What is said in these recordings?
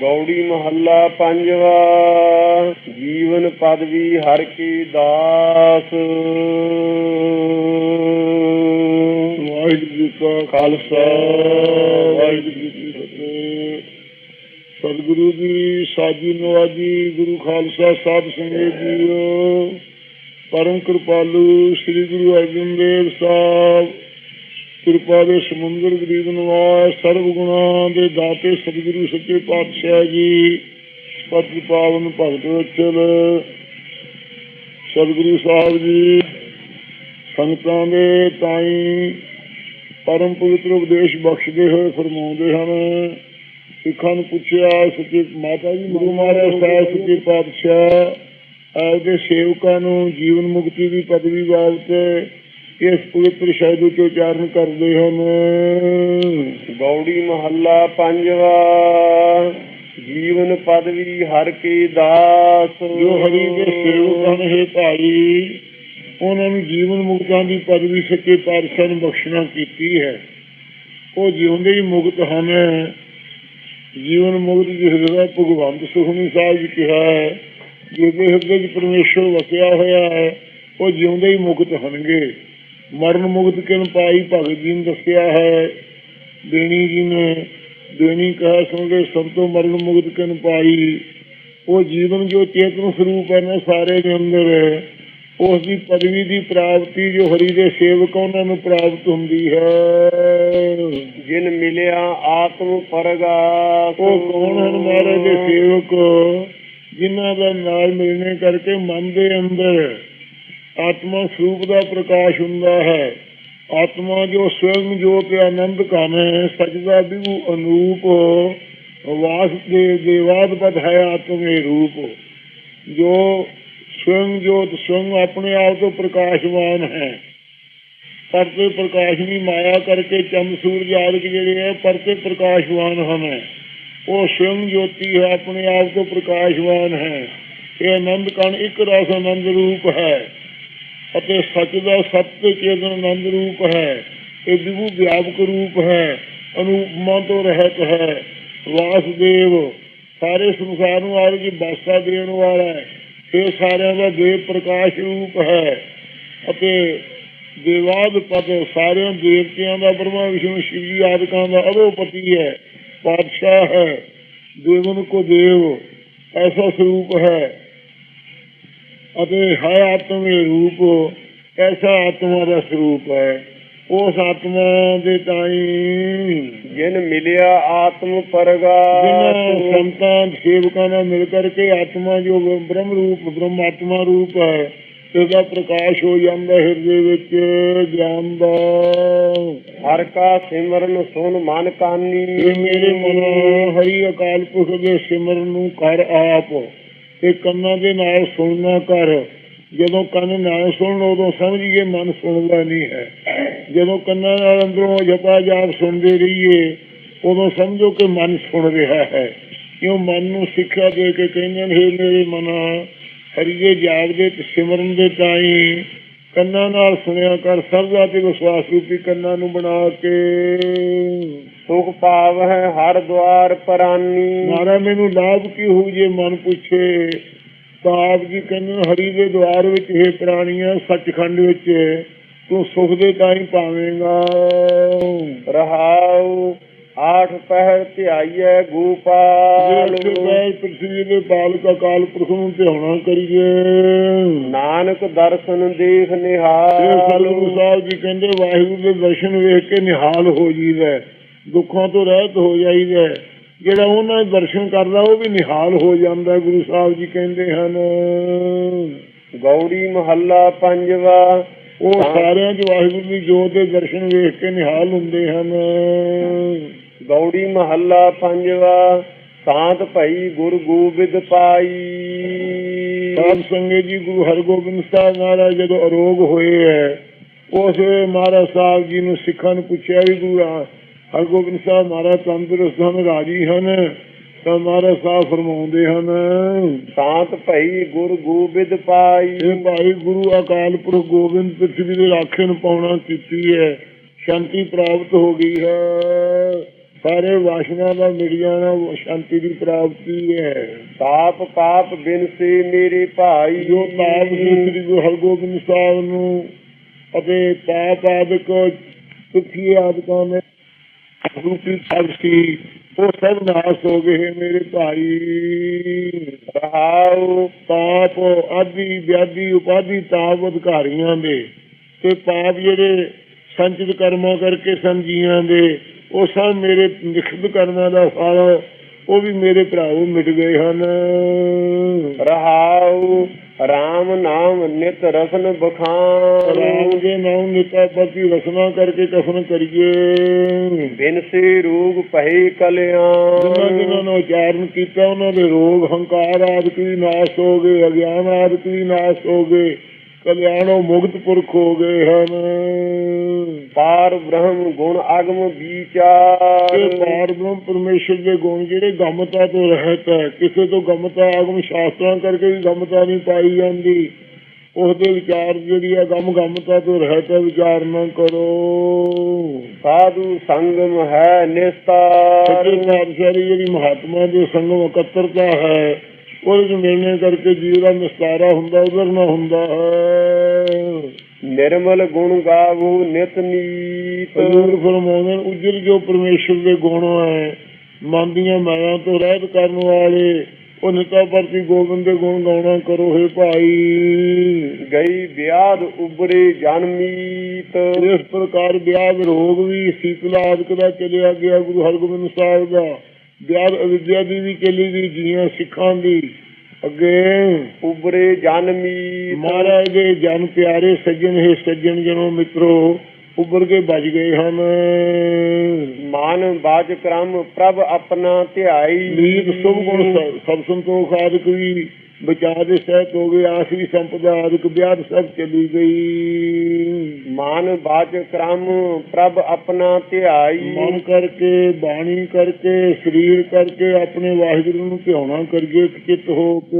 ਗੌੜੀ ਮਹੱਲਾ ਪੰਜਵਾ, ਜੀਵਨ ਪਦਵੀ ਹਰ ਕੀ ਦਾਸ। ਵਾਹਿਗੁਰੂ ਕਾ ਖਾਲਸਾ, ਵਾਹਿਗੁਰੂ ਜੀ ਕੀ ਫਤਿਹ। ਸਤਿਗੁਰੂ ਜੀ, ਸਾਜੀ ਨਵਾਜੀ, ਗੁਰੂ ਖਾਲਸਾ ਸਾਹਿਬ ਸੰਗਤ ਜੀਓ। ਪਰਮ ਕਿਰਪਾਲੂ ਸ੍ਰੀ ਗੁਰੂ ਅਰਜਨ ਦੇਵ ਸਾਹਿਬ। ਕਿਰਪਾ ਦੇ ਸਮੁੰਦਰ ਗਰੀਬ ਨਿਵਾਸ, ਸਰਬ ਗੁਣਾਂ ਦੇ ਦਾਤੇ ਸਤਿਗੁਰੂ ਸੱਚੇ ਪਾਤਸ਼ਾਹ ਜੀ। ਪਤਿ ਪਾਵਨ ਭਗਤ ਵਚਲ ਸਤਿਗੁਰੂ ਸਾਹਿਬ ਜੀ, ਸੰਗਤਾਂ ਦੇ ਤਾਈ ਪਰਮ ਪਵਿੱਤਰ ਉਪਦੇਸ਼ ਬਖਸ਼ਦੇ ਹੋਏ ਫਰਮਾਉਂਦੇ ਹਨ। ਸਿੱਖਾਂ ਨੂੰ ਪੁੱਛਿਆ, ਸੱਚੇ ਮਾਤਾ ਜੀ, ਗੁਰੂ ਮਹਾਰਾਜ ਸਾਹਿਬ, ਸੱਚੇ ਪਾਤਸ਼ਾਹ, ਆਪਦੇ ਸੇਵਕਾਂ ਨੂੰ ਜੀਵਨ ਮੁਕਤੀ ਦੀ ਪਦਵੀ ਵਾਸਤੇ ਇਸ ਪਵਿੱਤਰ ਸ਼ਬਦ ਵਿੱਚ ਉਚਾਰਨ ਕਰਦੇ ਹਨ। ਗੌੜੀ ਮਹੱਲਾ ਪੰਜਵਾ, ਜੀਵਨ ਪਦਵੀ ਹਰ ਕੀ ਦਾਸ। ਜੋ ਹਰੀ ਦੇ ਸੇਵਕ ਹੈ ਭਾਈ ਉਹਨਾਂ ਨੂੰ ਜੀਵਨ ਮੁਕਤਾਂ ਦੀ ਪਦਵੀ ਸੱਚੇ ਪਾਤਸ਼ਾਹ ਨੇ ਬਖਸ਼ਣਾ ਕੀਤੀ ਹੈ। ਉਹ ਜਿਉਂਦੇ ਹੀ ਮੁਕਤ ਹਨ। ਜੀਵਨ ਮੁਕਤ ਜਿਸ ਦਾ ਭਗਵੰਤ ਸੁਖਮਨੀ ਸਾਹਿਬ ਜੀ ਕਿਹਾ ਹੈ ਜਿਹਦੇ ਹਿਰਦੇ 'ਚ ਪਰਮੇਸ਼ਰ ਵਸਿਆ ਹੋਇਆ ਹੈ, ਉਹ ਜਿਉਂਦੇ ਹੀ ਮੁਕਤ ਹੋਣਗੇ। ਮਰਨ ਮੁਕਤ ਕਿਨ ਪਾਈ ਭਗਤ ਜੀ ਨੇ ਦੱਸਿਆ ਹੈ ਦੇਣੀ ਜੀ ਨੇ ਦੇਣੀ ਕਹਾ ਸੁਣਦੇ ਸੰਤੋ ਮਰਨ ਮੁਕਤ ਕਿਨ ਪਾਈ। ਉਹ ਜੀਵਨ ਜੋ ਚੇਤਨ ਸਰੂਪ ਹੈ ਨਾ ਸਾਰੇ ਦੇ ਅੰਦਰ ਉਸ ਦੀ ਪਦਵੀ ਦੀ ਪ੍ਰਾਪਤੀ ਜੋ ਹਰੀ ਦੇ ਸੇਵਕ ਉਹਨਾਂ ਨੂੰ ਪ੍ਰਾਪਤ ਹੁੰਦੀ ਹੈ। ਜਿਨ ਮਿਲਿਆ ਆਤਮ ਪਰਗਾਸ। ਉਹ ਕੌਣ ਹਨ ਮਹਾਰਾਜ ਦੇ ਸੇਵਕ? ਜਿਨ੍ਹਾਂ ਦਾ ਨਾਲ ਮਿਲਣੇ ਕਰਕੇ ਮਨ ਦੇ ਅੰਦਰ ਆਤਮਾ ਸਰੂਪ ਦਾ ਪ੍ਰਕਾਸ਼ ਹੁੰਦਾ ਹੈ। ਆਤਮਾ ਜੋ ਸਵਯੰ ਜੋਤ ਆਨੰਦ ਕਨ ਸਜਦਾ ਬਿਗੂ ਅਨੂਪ ਵਾਸ ਦੇ ਦੇਵਾਦ ਪਦ ਹੈ ਆਤਮੇ ਰੂਪ। ਜੋ ਸਵਯੰ ਜੋਤ ਸਵਯੰ ਆਪਣੇ ਆਪ ਤੋਂ ਪ੍ਰਕਾਸ਼ਵਾਨ ਹੈ। ਪਰਤੇ ਪ੍ਰਕਾਸ਼ ਨਹੀਂ, ਮਾਇਆ ਕਰਕੇ ਚੰਦ ਸੂਰਜ ਆਦਿਕ ਜਿਹੜੇ ਹੈ ਪਰਤੇ ਪ੍ਰਕਾਸ਼ਵਾਨ ਹਨ। ਉਹ ਸਵਯੰ ਜੋਤੀ ਹੈ, ਆਪਣੇ ਆਪ ਤੋਂ ਪ੍ਰਕਾਸ਼ਵਾਨ ਹੈ। ਇਹ ਆਨੰਦ ਕਣ ਇੱਕ ਰਸ ਆਨੰਦ ਰੂਪ ਹੈ। ਅਤੇ ਸੱਚ ਦਾ ਸਤ ਚੇਤਨ ਆਨੰਦ ਰੂਪ ਹੈ। ਇਹ ਵਿਭੂ ਵਿਆਪਕ ਰੂਪ ਹੈ, ਅਨੂਪਮਾ ਤੋਂ ਰਹਿਤ ਹੈ। ਵਾਸਦੇਵ, ਸਾਰੇ ਸੰਸਾਰ ਨੂੰ ਆਰ ਜੀ ਬਾਸਾ ਦੇਣ ਵਾਲਾ ਹੈ। ਇਹ ਸਾਰਿਆਂ ਦਾ ਦੇਵ ਪ੍ਰਕਾਸ਼ ਰੂਪ ਹੈ। ਅਤੇ ਦੇਵਾਦ ਪਦ ਸਾਰਿਆਂ ਦੇਵਤਿਆਂ ਦਾ, ਬ੍ਰਹਮਾ, ਵਿਸ਼ਨੂੰ ਸ਼ਿਵ ਜੀ ਆਦਿਕਾਂ ਦਾ ਅਧੋਪਤੀ ਹੈ, ਪਾਤਸ਼ਾਹ ਹੈ। ਦੇਵਨ ਕੋ ਦੇਵ, ਐਸਾ ਸਰੂਪ ਹੈ। ਅਤੇ ਹੈ ਆਤਮੇ ਰੂਪ ਐਸਾ ਆਤਮਾ ਦਾ ਸਰੂਪ ਹੈ। ਉਸ ਆਤਮਾ ਦੇ ਤਾਈ ਜਿਨ ਮਿਲਿਆ ਆਤਮ ਪਰਗਾਸ ਸੰਤਾਂ ਸੇਵਕਾਂ ਨਾਲ ਮਿਲ ਕਰਕੇ ਆਤਮਾ ਜੋ ਬ੍ਰਹਮ ਰੂਪ ਬ੍ਰਹਮਾਤਮਾ ਰੂਪ ਹੈ ਇਹਦਾ ਪ੍ਰਕਾਸ਼ ਹੋ ਜਾਂਦਾ ਹਿਰਦੇ ਵਿੱਚ ਗਿਆਨ ਦਾ। ਹਰ ਕਾ ਸਿਮਰਨ ਸੁਨ ਮਨ ਕਾਨੀ। ਮੇਰੇ ਮਨ ਹਰੀ ਅਕਾਲ ਪੁਰਖ ਦੇ ਸਿਮਰਨ ਨੂੰ ਕਰ ਆਪ। ਤੇ ਕੰਨਾਂ ਦੇ ਨਾਲ ਸੁਣਨਾ ਕਰ। ਜਦੋਂ ਕੰਨ ਨਾਲ ਸੁਣਨ, ਉਦੋਂ ਸਮਝੀਏ ਮਨ ਸੁਣਦਾ ਨਹੀਂ ਹੈ। ਜਦੋਂ ਕੰਨਾਂ ਨਾਲ ਅੰਦਰੋਂ ਜਪਾ ਜਾਪ ਸੁਣਦੇ ਰਹੀਏ, ਉਦੋਂ ਸਮਝੋ ਕਿ ਮਨ ਸੁਣ ਰਿਹਾ ਹੈ। ਕਿਉਂ ਮਨ ਨੂੰ ਸਿੱਖਿਆ ਦੇ ਕੇ ਕਹਿੰਦੇ ਨੇ ਮੇਰੇ ਮਨਾ ਹਰੀ ਦੇ ਜਾਪ ਦੇ ਸਿਮਰਨ ਦੇ ਤਾਈ ਕੰਨਾਂ ਨਾਲ ਸੁਣਿਆ ਕਰ ਸਰਦਾ ਤੇ ਵਿਸ਼ਵਾਸ ਰੂਪੀ ਕੰਨਾਂ ਨੂੰ ਬਣਾ ਕੇ। ਸੁਖ ਪਾਵ ਹੈ ਹਰ ਦਵਾਰ ਪਰਾਨੀ। ਮਾਰਾ ਮੈਨੂੰ ਲਾਭ ਕੀ ਹੋਊ ਜੇ ਮਨ ਪੁੱਛੇ? ਤਾਂ ਆਪ ਜੀ ਕਹਿੰਦੇ ਹਰੀ ਦੇ ਦਵਾਰ ਵਿੱਚ ਇਹ ਪ੍ਰਾਣੀਆਂ ਸੱਚਖੰਡ ਵਿੱਚ ਤੂੰ ਸੁਖ ਦੇ ਤਾਂ ਹੀ ਪਾਵੇਂਗਾ। ਰਹਾਉ ਆਠ ਪਹਿਰ ਧਿਆਈਐ ਗੋਪਾਲ। ਜੇ ਪੈਰ ਪ੍ਰਥਵੀ ਦੇ ਬਾਲਕ ਅਕਾਲ ਪੁਰਖ ਨੂੰ ਧਿਆਉਣਾ ਕਰੀਏ। ਨਾਨਕ ਦਰਸ਼ਨ ਦੇਖ ਨਿਹਾਲ। ਸਤਿਗੁਰੂ ਸਾਹਿਬ ਜੀ ਕਹਿੰਦੇ ਵਾਹਿਗੁਰੂ ਦੇ ਦਰਸ਼ਨ ਵੇਖ ਕੇ ਨਿਹਾਲ ਹੋ ਜੀਦਾ। ਦੁੱਖਾਂ ਤੋਂ ਰਹਿਤ ਹੋ ਜਾਈਦਾ। ਜਿਹੜਾ ਉਹਨਾਂ ਦੇ ਦਰਸ਼ਨ ਕਰਦਾ ਉਹ ਵੀ ਨਿਹਾਲ ਹੋ ਜਾਂਦਾ ਗੁਰੂ ਸਾਹਿਬ ਜੀ ਕਹਿੰਦੇ ਹਨ। ਗੌੜੀ ਮਹੱਲਾ ਪੰਜਵਾ। ਉਹ ਸਾਰਿਆਂ ਚ ਵਾਹਿਗੁਰੂ ਦੀ ਜੋਤ ਦੇ ਦਰਸ਼ਨ ਵੇਖ ਕੇ ਨਿਹਾਲ ਹੁੰਦੇ ਹਨ। ਗੌੜੀ ਮਹੱਲਾ ਪੰਜਵਾ ਸਾਤ ਭਈ ਗੁਰ ਗੋਬਿੰਦ ਪਾਈ। ਸਾਧ ਸੰਗਤ ਜੀ ਗੁਰੂ ਹਰਗੋਬਿੰਦ ਸਾਹਿਬ ਮਹਾਰਾਜ ਜਦੋਂ ਅਰੋਗ ਹੋਏ ਹੈ ਉਸ ਵੇਲੇ ਮਹਾਰਾਜ ਸਾਹਿਬ ਜੀ ਨੂੰ ਸਿੱਖਾਂ ਨੂੰ ਪੁੱਛਿਆ ਵੀ ਗੁਰੂ ਹਰਗੋਬਿੰਦ ਸਾਹਿਬ ਮਹਾਰਾਜ ਤੰਦਰੁਸਤ ਹਨ ਰਾਜੀ ਹਨ? ਤਾਂ ਮਹਾਰਾਜ ਸਾਹਿਬ ਫਰਮਾਉਂਦੇ ਹਨ ਸਾਤ ਭਈ ਗੁਰ ਗੋਬਿੰਦ ਪਾਈ। ਇਹ ਭਾਈ ਗੁਰੂ ਅਕਾਲ ਪੁਰਖ ਗੋਬਿੰਦ ਪ੍ਰਿਥਵੀ ਦੇ ਰਾਖੇ ਨੂੰ ਪਾਉਣਾ ਕੀਤੀ ਹੈ ਸ਼ਾਂਤੀ ਪ੍ਰਾਪਤ ਹੋ ਗਈ ਹੈ। ਸਾਰੇ ਵਾਸ਼ਨਾ ਦਾ ਮਿਟ ਜਾਣਾ ਸ਼ਾਂਤੀ ਦੀ ਪ੍ਰਾਪਤੀ ਹੈ। ਤਾਪ ਪਾਪ ਬਿਨਸੀ ਮੇਰੇ ਭਾਈ ਜੋ ਤਾਪ ਸ੍ਰੀ ਗੁਰੂ ਹਰਗੋਬਿੰਦ ਸਾਹਿਬ ਨੂੰ ਅਤੇ ਪਾਪ ਆਦਿਕ ਸੁਖੀ ਆਦਿਕਾਂ ਨੇ ਰੂਪੀ ਸਭ ਸੀ, ਉਹ ਸਭ ਨਾਸ ਹੋ ਗਏ ਮੇਰੇ ਭਾਈ। ਰਹਾਉ ਪਾਪ, ਆਦਿ ਵਿਆਧੀ ਉਪਾਧੀ ਤਾਪ ਅਧਿਕਾਰੀਆਂ ਦੇ ਤੇ ਪਾਪ ਜਿਹੜੇ ਸੰਚਿਤ ਕਰਮਾਂ ਕਰਕੇ ਸੰਜੀਆਂ ਦੇ ਉਹ ਸਭ ਮੇਰੇ ਨਿਖਿਤ ਕਰਮਾਂ ਦਾ ਫਲ ਉਹ ਵੀ ਮੇਰੇ ਭਰਾਵੋ ਮਿਟ ਗਏ ਹਨ। ਰਹਾਉ RAM ਨਾਮ ਨਿਤ ਰਸਨ ਬਖਾਨ। ਰਾਮ ਦੇ ਨਾਮ ਨਿਤਾ ਪਤੀ ਰਸਨਾ ਕਰਕੇ ਕਫਨ ਕਰੀਏ। ਬਿਨਸੀ ਰੂਗ ਪਹਿ ਜਿਨ੍ਹਾਂ ਕਲਿਆਣ। ਜਿਨ੍ਹਾਂ ਨੇ ਉਚਾਰਨ ਕੀਤਾ ਉਹਨਾਂ ਦੇ ਰੋਗ ਹੰਕਾਰ ਆਦਿਕ ਵੀ ਨਾਸ਼ ਹੋ ਗਏ ਅਗਿਆਨ ਆਦਿਕ ਵੀ ਨਾਸ਼ ਹੋ ਗਏ ਕਲਿਆਣੋਂ ਮੁਕਤ ਪੁਰਖ ਹੋ ਗਏ ਹਨ। ਪਾਰ ਬ੍ਰਹਮ ਗੁਣ ਇਹ ਵਿਚਾਰ। ਪਾਰ ਬ੍ਰਹਮ ਪਰਮੇਸ਼ਰ ਦੇ ਗੁਣ ਜਿਹੜੇ ਗਮਤਾ ਤੋਂ ਰਹਿਤ ਹੈ। ਕਿਸੇ ਤੋਂ ਗਮਤਾ ਆਗਮ ਸ਼ਾਸਤਰਾਂ ਕਰਕੇ ਵੀ ਗਮਤਾ ਨਹੀਂ ਪਾਈ ਜਾਂਦੀ। ਉਹਦੇ ਵਿਚਾਰ ਜਿਹੜੀ ਹੈ ਗਮ ਗਮਤਾ ਤੋਂ ਰਹਿਤ ਹੈ ਵਿਚਾਰ ਨਾ ਕਰੋ। ਸਾਧੂ ਸੰਗਮ ਹੈ ਨਿਸਤਾਰ। ਜਿਹੜੀ ਮਹਾਤਮਾ ਦੇ ਸੰਗਮ ਇਕੱਤਰਤਾ ਹੈ ਉਹਦੇ ਚ ਮਿਲਣੇ ਕਰਕੇ ਜੀਵ ਦਾ ਨਿਸਤਾਰਾ ਹੁੰਦਾ ਉਧਰਨਾ ਹੁੰਦਾ। ਹੈ ਨਿਰਮਲ ਗੁਣ ਗਾਵੋ ਨਿਤ ਨੀਤ। ਹਜ਼ੂਰ ਫਰਮਾਉਂਦੇ ਨੇ, ਉਜਰ ਜੋ ਪਰਮੇਸ਼ਰ ਦੇ ਗੁਣ ਹੈ ਮਨ ਦੀਆਂ ਮਾਇਆ ਤੋਂ ਰਹਿਤ ਕਰਨ ਵਾਲੇ ਉਹ ਨਿਤਾ ਪ੍ਰਤੀ ਗੋਬਿੰਦ ਦੇ ਗੁਣ ਗਾਉਣਾ ਕਰੋ ਹੈ ਭਾਈ। ਗਈ ਵਿਆਦ ਉਬਰੇ ਜਨਮੀਤ ਇਸ ਪ੍ਰਕਾਰ ਵਿਆਹ ਰੋਗ ਵੀ ਸੀਤਲਾ ਆਦਿਕ ਦਾ ਚਲਿਆ ਗਿਆ ਗੁਰੂ ਹਰਗੋਬਿੰਦ ਸਾਹਿਬ ਦਾ। ਵਿਆਹ ਅਵਿਦਿਆ ਦੀ ਵੀ ਚਲੀ ਗਈ ਜੀਆਂ ਸਿੱਖਾਂ ਦੀ। ਅੱਗੇ ਉਬਰੇ ਜਨਮੀਤ ਮਹਾਰਾਜ ਦੇ ਜਨ ਪਿਆਰੇ ਸੱਜਣ ਹੈ ਸੱਜਣ ਜਨੋ ਮਿੱਤਰੋ ਉੱਭਰ ਕੇ ਬਚ ਗਏ ਹਨ। ਮਾਨ ਬਾਜ ਕਰਮ ਪ੍ਰਭ ਆਪਣਾ ਧਿਆਈ। ਨੀਤ ਸੁਭ ਗੁਣ ਸਭ ਸੰਤੋਖ ਆਦਿਕ ਵੀ ਬਚਾ ਦੇ ਸਹਿਤ ਹੋ ਗਏ ਆਸਰੀ ਸੰਪਦਾ ਆਦਿਕ ਵਿਆਹ ਸਭ ਚਲੀ ਗਈ। ਮਾਨ ਬਾਜ ਕਰਮ ਪ੍ਰਭ ਆਪਣਾ ਧਿਆਈ। ਮਨ ਕਰਕੇ ਬਾਣੀ ਕਰਕੇ ਸਰੀਰ ਕਰਕੇ ਆਪਣੇ ਵਾਹਿਗੁਰੂ ਨੂੰ ਧਿਆਉਣਾ ਕਰੀਏ ਚਿੱਤ ਹੋ ਕੇ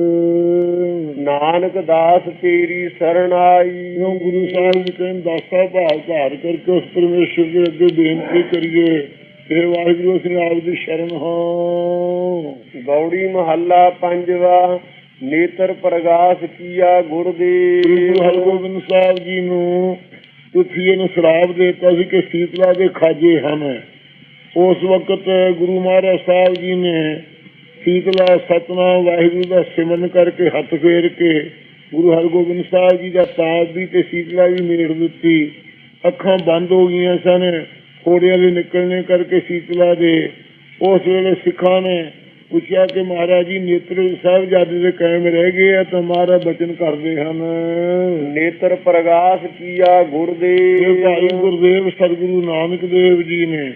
ਨਾਨਕ ਦਾਸ ਤੇਰੀ ਸਰਣ ਆਈ। ਕਿਉਂ ਗੁਰੂ ਸਾਹਿਬ ਜੀ ਕਹਿੰਦੇ ਦਾਸਾ ਭਾਵ ਧਾਰ ਕਰਕੇ ਉਸ ਪਰਮੇਸ਼ਰ ਦੇ ਅੱਗੇ ਬੇਨਤੀ ਕਰੀਏ ਤੇ ਵਾਹਿਗੁਰੂ ਅਸੀਂ ਆਪ ਦੀ ਸ਼ਰਨ ਹਾਂ। ਗੌੜੀ ਮਹੱਲਾ ਪੰਜਵਾ। ਨੇਤਰ ਪ੍ਰਗਾਸ ਕੀਆ ਸ੍ਰੀ ਗੁਰੂ ਹਰਗੋਬਿੰਦ ਸਾਹਿਬ ਜੀ ਨੂੰ ਪ੍ਰਿਥਵੀ ਨੂੰ ਸ਼ਰਾਬ ਦਿੱਤਾ ਸੀ ਕਿ ਸੀਤਲਾ ਦੇ ਖਾਜੇ ਹਨ। ਉਸ ਵਕਤ ਗੁਰੂ ਮਹਾਰਾਜ ਸਾਹਿਬ ਜੀ ਨੇ ਸੀਤਲਾ ਸਤਨਾਮ ਵਾਹਿਗੁਰੂ ਦਾ ਸਿਮਰਨ ਕਰਕੇ ਹੱਥ ਫੇਰ ਕੇ ਗੁਰੂ ਹਰਗੋਬਿੰਦ ਸਾਹਿਬ ਜੀ ਦਾ ਤਾਜ ਵੀ ਤੇ ਸੀਤਲਾ ਵੀ ਮੇੜ ਦਿੱਤੀ। ਅੱਖਾਂ ਬੰਦ ਹੋ ਗਈਆਂ ਸਨ। ਫੋੜਿਆਂ ਦੇ ਨਿਕਲਣੇ ਕਰਕੇ ਸੀਤਲਾ ਦੇ ਉਸ ਵੇਲੇ ਸਿੱਖਾਂ ਨੇ ਪੁੱਛਿਆ ਕਿ ਮਹਾਰਾਜ ਜੀ ਨੇਤਰ ਸਾਹਿਬਜ਼ਾਦੇ ਦੇ ਕਾਇਮ ਰਹਿ ਗਏ ਆ ਤਾਂ ਮਹਾਰਾਜ ਬਚਨ ਕਰਦੇ ਹਨ। ਨੇਤਰ ਪ੍ਰਗਾਸ ਕੀਆ ਗੁਰਦੇਵ। ਭਾਈ ਗੁਰਦੇਵ ਸਤਿਗੁਰੂ ਨਾਨਕ ਦੇਵ ਜੀ ਨੇ